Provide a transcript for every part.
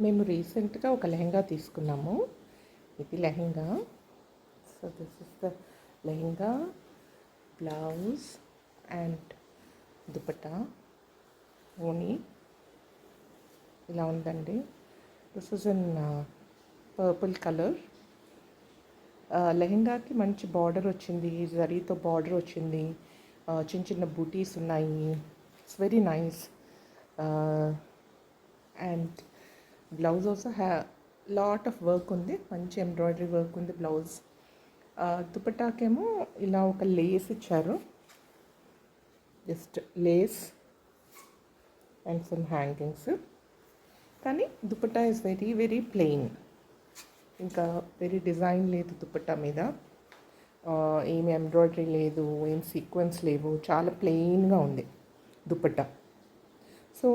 మేము రీసెంట్గా ఒక లెహెంగా తీసుకున్నాము. ఇది lehenga. So this is the lehenga blouse and dupatta ఓనీ ఇలా ఉందండి. This is in purple colour లెహెంగాకి మంచి బార్డర్ వచ్చింది. జరీతో బార్డర్ వచ్చింది. Uh, చిన్న చిన్న బూటీస్ ఉన్నాయి. It's very nice and blouse also has lot of work ఉంది. మంచి ఎంబ్రాయిడరీ వర్క్ ఉంది బ్లౌజ్. దుపటాకేమో ఇలా ఒక లేస్ ఇచ్చారు. Just lace and some hangings కానీ dupatta is very very plain ఇంకా వెరీ డిజైన్ లేదు దుపట్టా మీద. ఏమి ఎంబ్రాయిడరీ లేదు ఏం సీక్వెన్స్ లేవు. చాలా ప్లెయిన్గా ఉంది దుపట్టా సో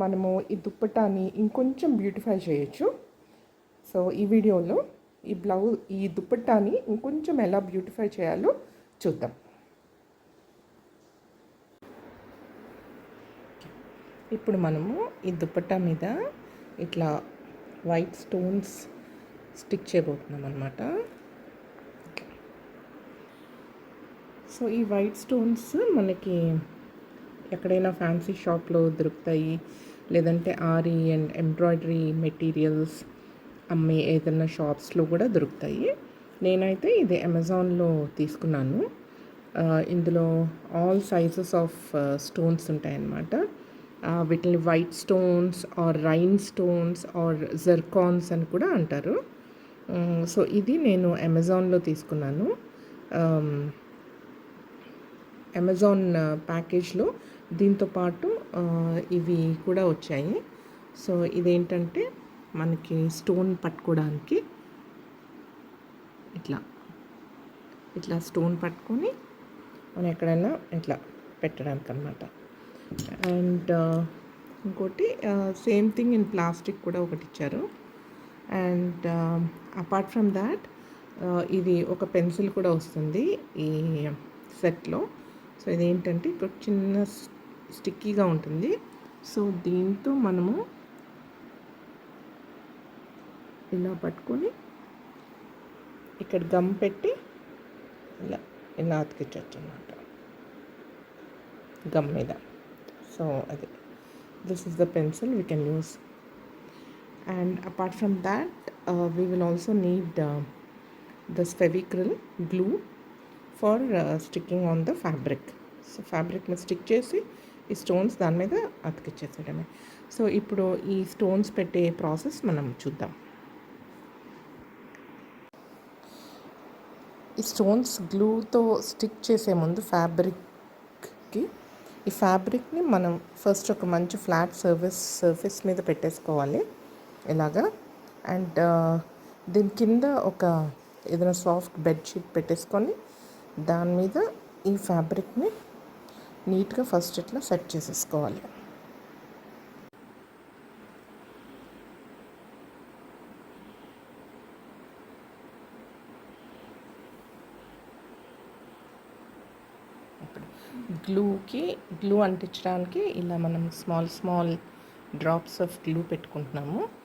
మనము ఈ దుప్పటాని ఇంకొంచెం బ్యూటిఫై చేయొచ్చు. సో ఈ వీడియోలో ఈ బ్లౌజ్ ఈ దుప్పటాని ఇంకొంచెం ఎలా బ్యూటిఫై చేయాలో చూద్దాం. ఇప్పుడు మనము ఈ దుప్పట్టా మీద ఇట్లా వైట్ స్టోన్స్ స్టిక్ చేయబోతున్నాం అనమాట సో ఈ వైట్ స్టోన్స్ మనకి ఎక్కడైనా ఫ్యాన్సీ షాప్లో దొరుకుతాయి. లేదంటే ఆరి అండ్ ఎంబ్రాయిడరీ మెటీరియల్స్ అమ్మే ఏదైనా షాప్స్లో కూడా దొరుకుతాయి. నేనైతే ఇది అమెజాన్లో తీసుకున్నాను. ఇందులో ఆల్ సైజెస్ ఆఫ్ స్టోన్స్ ఉంటాయన్నమాట. వీటిని white stones or rhinestones or zircons అని కూడా అంటారు. సో ఇది నేను అమెజాన్లో తీసుకున్నాను. అమెజాన్ ప్యాకేజ్లో దీంతో పాటు ఇవి కూడా వచ్చాయి. సో ఇదేంటంటే మనకి స్టోన్ పట్టుకోవడానికి ఇట్లా ఇట్లా స్టోన్ పట్టుకొని మనం ఎక్కడైనా ఇట్లా పెట్టడానికి అనమాట అండ్ ఇంకోటి సేమ్ థింగ్ ఇన్ ప్లాస్టిక్ కూడా ఒకటి ఇచ్చారు. అండ్ అపార్ట్ ఫ్రమ్ దాట్ ఇది ఒక పెన్సిల్ కూడా వస్తుంది ఈ సెట్లో. సో ఇదేంటంటే ఇక్కడ చిన్న స్టిక్కీగా ఉంటుంది. సో దీంతో మనము ఇలా పట్టుకొని ఇక్కడ గమ్ పెట్టి ఇలా ఇలా అతికించవచ్చు అన్నమాట. గమ్ మీద. సో అది. This is the pencil we can use and apart from that we will also need this Fevicryl glue for sticking on the fabric so ఫ్యాబ్రిక్ని stick చేసి ఈ స్టోన్స్ దాని మీద అతికిచ్చేసేయడమే. సో ఇప్పుడు ఈ స్టోన్స్ పెట్టే ప్రాసెస్ మనం చూద్దాం. ఈ స్టోన్స్ గ్లూతో స్టిక్ చేసే ముందు ఫ్యాబ్రిక్కి ఈ ఫ్యాబ్రిక్ని మనం ఫస్ట్ ఒక మంచి ఫ్లాట్ సర్వీస్ సర్ఫేస్ మీద పెట్టేసుకోవాలి. ఇలాగా. అండ్ uh, దీని కింద ఒక ఏదైనా సాఫ్ట్ బెడ్షీట్ పెట్టేసుకొని దాని మీద ఈ ఫ్యాబ్రిక్ని నీట్గా ఫస్ట్ ఇట్లా సెట్ చేసేసుకోవాలి. గ్లూకి గ్లూ అంటించడానికి ఇలా మనం small small drops of glue పెట్టుకుంటున్నాము.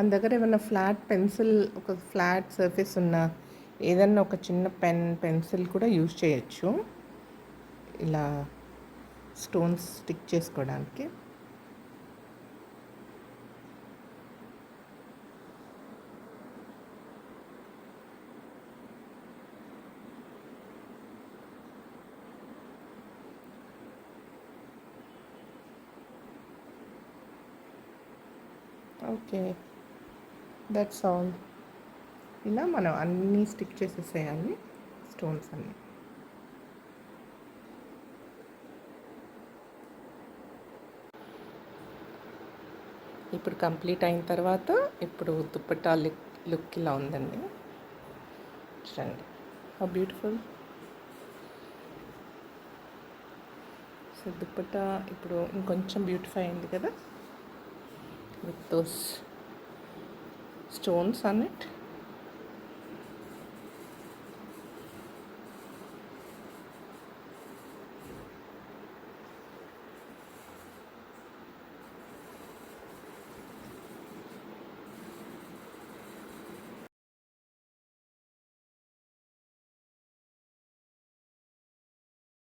మన దగ్గర ఏమైనా ఫ్లాట్ పెన్సిల్ ఒక ఫ్లాట్ సర్ఫేస్ ఉన్న ఏదన్నా ఒక చిన్న పెన్ పెన్సిల్ కూడా యూజ్ చేయొచ్చు. ఇలా స్టోన్స్ స్టిక్ చేసుకోవడానికి. ఓకే. దట్స్ ఆల్ ఇలా మనం అన్నీ స్టిక్ చేసేసేయాలి స్టోన్స్ అన్నీ. ఇప్పుడు కంప్లీట్ అయిన తర్వాత ఇప్పుడు దుప్పట్టా లుక్ లుక్ ఇలా ఉందండి. చూడండి. ఆ బ్యూటిఫుల్ సో దుప్పట్టా ఇప్పుడు ఇంకొంచెం బ్యూటిఫై అయింది కదా? With those stones on it